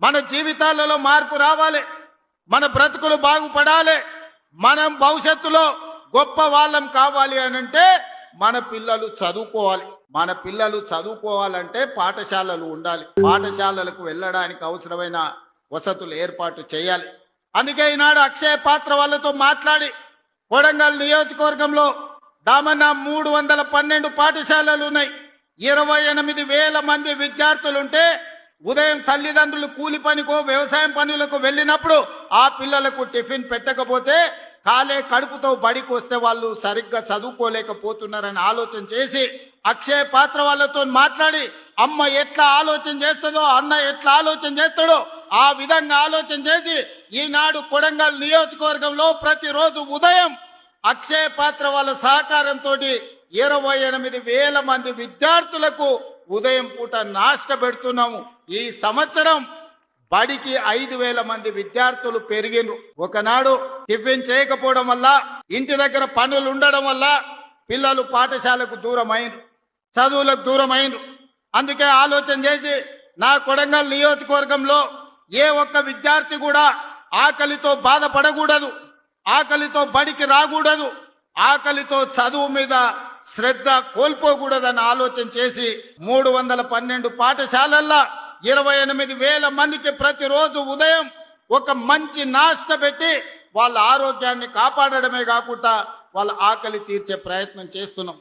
మన జీవితాలలో మార్పు రావాలి. మన బ్రతుకులు బాగుపడాలి. మనం భవిష్యత్తులో గొప్ప వాళ్ళం కావాలి అని అంటే మన పిల్లలు చదువుకోవాలి. మన పిల్లలు చదువుకోవాలంటే పాఠశాలలు ఉండాలి. పాఠశాలలకు వెళ్ళడానికి అవసరమైన వసతులు ఏర్పాటు చేయాలి. అందుకే ఈనాడు అక్షయ పాత్ర వాళ్ళతో మాట్లాడి కొడంగల్ నియోజకవర్గంలో దామన్న మూడు వందల పన్నెండు పాఠశాలలు ఉన్నాయి. ఇరవై ఎనిమిది వేల మంది విద్యార్థులుంటే ఉదయం తల్లిదండ్రులు కూలి పనికో వ్యవసాయం పనులకు వెళ్ళినప్పుడు ఆ పిల్లలకు టిఫిన్ పెట్టకపోతే కాలే కడుపుతో బడికి వస్తే వాళ్ళు సరిగ్గా చదువుకోలేకపోతున్నారని ఆలోచన చేసి అక్షయ పాత్ర వాళ్ళతో మాట్లాడి అమ్మ ఎట్లా ఆలోచన చేస్తుందో అన్న ఎట్లా ఆలోచన చేస్తాడో ఆ విధంగా ఆలోచన చేసి ఈనాడు కొడంగల్ నియోజకవర్గంలో ప్రతిరోజు ఉదయం అక్షయ పాత్ర వాళ్ళ సహకారంతో ఇరవై ఎనిమిది వేల మంది విద్యార్థులకు ఉదయం పూట నాష్ట పెడుతున్నాము ఈ సంవత్సరం బడికి ఐదు వేల మంది విద్యార్థులు పెరిగినరు ఒకనాడు టిఫిన్ చేయకపోవడం వల్ల ఇంటి దగ్గర పనులు ఉండడం వల్ల పిల్లలు పాఠశాలకు దూరం అయినరు చదువులకు దూరం అయినరు అందుకే ఆలోచన చేసి నా కొడంగల్ నియోజకవర్గంలో ఏ ఒక్క విద్యార్థి కూడా ఆకలితో బాధపడకూడదు ఆకలితో బడికి రాకూడదు ఆకలితో చదువు మీద శ్రద్ధ కోల్పోకూడదని ఆలోచన చేసి మూడు వందల పన్నెండు పాఠశాలల్లో ఇరవై ఎనిమిది వేల మందికి ప్రతిరోజు ఉదయం ఒక మంచి నాష్ట పెట్టి వాళ్ళ ఆరోగ్యాన్ని కాపాడడమే కాకుండా వాళ్ళ ఆకలి తీర్చే ప్రయత్నం చేస్తున్నాం.